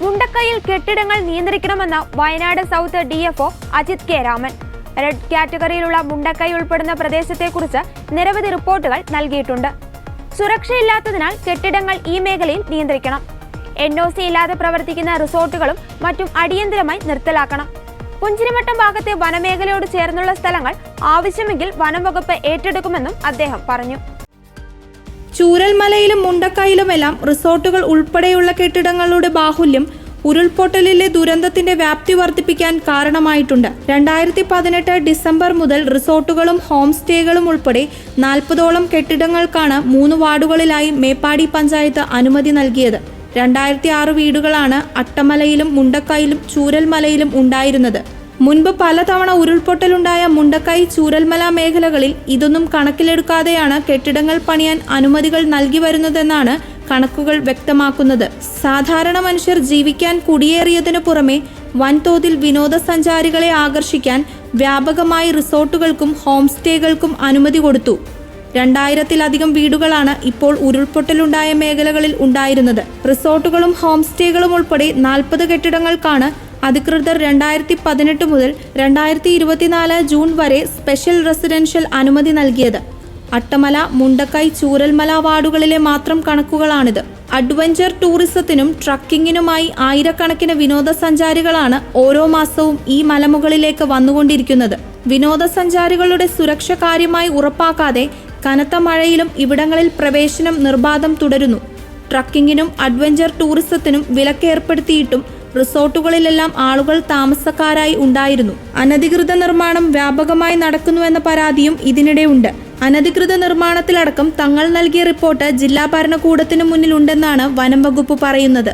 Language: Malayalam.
മുണ്ടക്കൈയിൽ കെട്ടിടങ്ങൾ നിയന്ത്രിക്കണമെന്ന് Wayanad south D F Ajith K Raman. Red കാറ്റഗറിയിലുള്ള Mundakkai ഉൾപ്പെടുന്ന പ്രദേശത്തെക്കുറിച്ച് നിരവധി റിപ്പോർട്ടുകൾ നൽകിയിട്ടുണ്ട്. സുരക്ഷയില്ലാത്തതിനാൽ കെട്ടിടങ്ങൾ ഈ മേഖലയിൽ നിയന്ത്രിക്കണം. എൻ ഒ സി ഇല്ലാതെ പ്രവർത്തിക്കുന്ന റിസോർട്ടുകളും മറ്റും അടിയന്തരമായി നിർത്തലാക്കണം. പുഞ്ചിരിമട്ടം ഭാഗത്തെ വനമേഖലയോട് ചേർന്നുള്ള സ്ഥലങ്ങൾ ആവശ്യമെങ്കിൽ വനംവകുപ്പ് ഏറ്റെടുക്കുമെന്നും അദ്ദേഹം പറഞ്ഞു. ചൂരൽമലയിലും മുണ്ടക്കായിലുമെല്ലാം റിസോർട്ടുകൾ ഉൾപ്പെടെയുള്ള കെട്ടിടങ്ങളുടെ ബാഹുല്യം ഉരുൾപൊട്ടലിലെ ദുരന്തത്തിന്റെ വ്യാപ്തി വർദ്ധിപ്പിക്കാൻ കാരണമായിട്ടുണ്ട്. രണ്ടായിരത്തി പതിനെട്ട് ഡിസംബർ മുതൽ റിസോർട്ടുകളും ഹോം സ്റ്റേകളും ഉൾപ്പെടെ നാൽപ്പതോളം കെട്ടിടങ്ങൾക്കാണ് മൂന്ന് വാർഡുകളിലായി മേപ്പാടി പഞ്ചായത്ത് അനുമതി നൽകിയത്. രണ്ടായിരത്തി ആറ് വീടുകളാണ് അട്ടമലയിലും മുണ്ടക്കായിലും ചൂരൽമലയിലും ഉണ്ടായിരുന്നത്. മുൻപ് പലതവണ ഉരുൾപൊട്ടലുണ്ടായ മുണ്ടക്കൈ ചൂരൽമല മേഖലകളിൽ ഇതൊന്നും കണക്കിലെടുക്കാതെയാണ് കെട്ടിടങ്ങൾ പണിയാൻ അനുമതികൾ നൽകി വരുന്നതെന്നാണ് കണക്കുകൾ വ്യക്തമാക്കുന്നത്. സാധാരണ മനുഷ്യർ ജീവിക്കാൻ കുടിയേറിയതിനു പുറമെ വൻതോതിൽ വിനോദസഞ്ചാരികളെ ആകർഷിക്കാൻ വ്യാപകമായി റിസോർട്ടുകൾക്കും ഹോം സ്റ്റേകൾക്കും അനുമതി കൊടുത്തു. രണ്ടായിരത്തിലധികം വീടുകളാണ് ഇപ്പോൾ ഉരുൾപൊട്ടലുണ്ടായ മേഖലകളിൽ ഉണ്ടായിരുന്നത്. റിസോർട്ടുകളും ഹോം സ്റ്റേകളും ഉൾപ്പെടെ നാൽപ്പത് കെട്ടിടങ്ങൾക്കാണ് അധികൃതർ രണ്ടായിരത്തി പതിനെട്ട് മുതൽ രണ്ടായിരത്തി ഇരുപത്തിനാല് ജൂൺ വരെ സ്പെഷ്യൽ റെസിഡൻഷ്യൽ അനുമതി നൽകിയത്. അട്ടമല മുണ്ടക്കൈ ചൂരൽമല വാർഡുകളിലെ മാത്രം കണക്കുകളാണിത്. അഡ്വഞ്ചർ ടൂറിസത്തിനും ട്രക്കിങ്ങിനുമായി ആയിരക്കണക്കിന് വിനോദസഞ്ചാരികളാണ് ഓരോ മാസവും ഈ മലമുകളിലേക്ക് വന്നുകൊണ്ടിരിക്കുന്നത്. വിനോദസഞ്ചാരികളുടെ സുരക്ഷ കാര്യമായി ഉറപ്പാക്കാതെ കനത്ത മഴയിലും ഇവിടങ്ങളിൽ പ്രവേശനം നിർബാധം തുടരുന്നു. ട്രക്കിങ്ങിനും അഡ്വഞ്ചർ ടൂറിസത്തിനും വിലക്കേർപ്പെടുത്തിയിട്ടും റിസോർട്ടുകളിലെല്ലാം ആളുകൾ താമസക്കാരായി ഉണ്ടായിരുന്നു. അനധികൃത നിർമ്മാണം വ്യാപകമായി നടക്കുന്നുവെന്ന പരാതിയും ഇതിനിടെ ഉണ്ട്. അനധികൃത നിർമ്മാണത്തിലടക്കം തങ്ങൾ നൽകിയ റിപ്പോർട്ട് ജില്ലാ ഭരണകൂടത്തിനു മുന്നിലുണ്ടെന്നാണ് വനം വകുപ്പ് പറയുന്നത്.